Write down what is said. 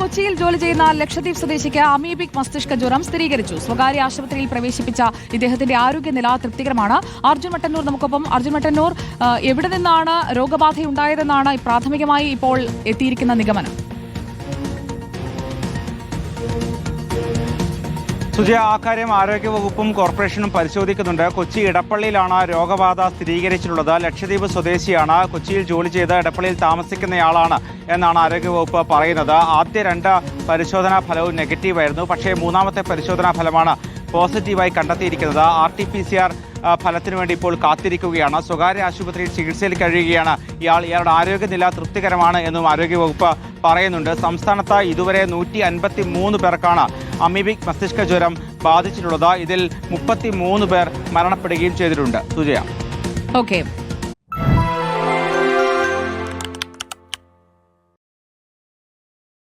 കൊച്ചിയിൽ ജോലി ചെയ്യുന്ന ലക്ഷദ്വീപ് സ്വദേശിക്ക് അമീബിക് മസ്തിഷ്ക ജ്വരം സ്ഥിരീകരിച്ചു. സ്വകാര്യ ആശുപത്രിയിൽ പ്രവേശിപ്പിച്ച ഇദ്ദേഹത്തിന്റെ ആരോഗ്യനില തൃപ്തികരമാണ്. അർജുൻ മട്ടന്നൂർ നമുക്കൊപ്പം. അർജുൻ മട്ടന്നൂർ എവിടെ നിന്നാണ് രോഗബാധയുണ്ടായതെന്നാണ് പ്രാഥമികമായി ഇപ്പോൾ എത്തിയിരിക്കുന്ന നിഗമനം? സുജയ ആ കാര്യം ആരോഗ്യവകുപ്പും കോർപ്പറേഷനും പരിശോധിക്കുന്നുണ്ട്. കൊച്ചി ഇടപ്പള്ളിയിലാണ് രോഗബാധ സ്ഥിരീകരിച്ചിട്ടുള്ളത്. ലക്ഷദ്വീപ് സ്വദേശിയാണ്. കൊച്ചിയിൽ ജോലി ചെയ്ത് ഇടപ്പള്ളിയിൽ താമസിക്കുന്നയാളാണ് എന്നാണ് ആരോഗ്യവകുപ്പ് പറയുന്നത്. ആദ്യ രണ്ട് പരിശോധനാ ഫലവും നെഗറ്റീവായിരുന്നു. പക്ഷേ മൂന്നാമത്തെ പരിശോധനാ ഫലമാണ് പോസിറ്റീവായി കണ്ടെത്തിയിരിക്കുന്നത്. R T P C R ഫലത്തിനു വേണ്ടി ഇപ്പോൾ കാത്തിരിക്കുകയാണ്. സ്വകാര്യ ആശുപത്രിയിൽ ചികിത്സയിൽ കഴിയുകയാണ് ഇയാൾ. ഇയാളുടെ ആരോഗ്യനില തൃപ്തികരമാണ് എന്നും ആരോഗ്യവകുപ്പ് പറയുന്നുണ്ട്. സംസ്ഥാനത്ത് ഇതുവരെ നൂറ്റി അൻപത്തി മൂന്ന് പേർക്കാണ് അമീബിക് മസ്തിഷ്ക ജ്വരം ബാധിച്ചിട്ടുള്ളത്. ഇതിൽ മുപ്പത്തി മൂന്ന് പേർ മരണപ്പെടുകയും ചെയ്തിട്ടുണ്ട്. സുജയ. ഓക്കെ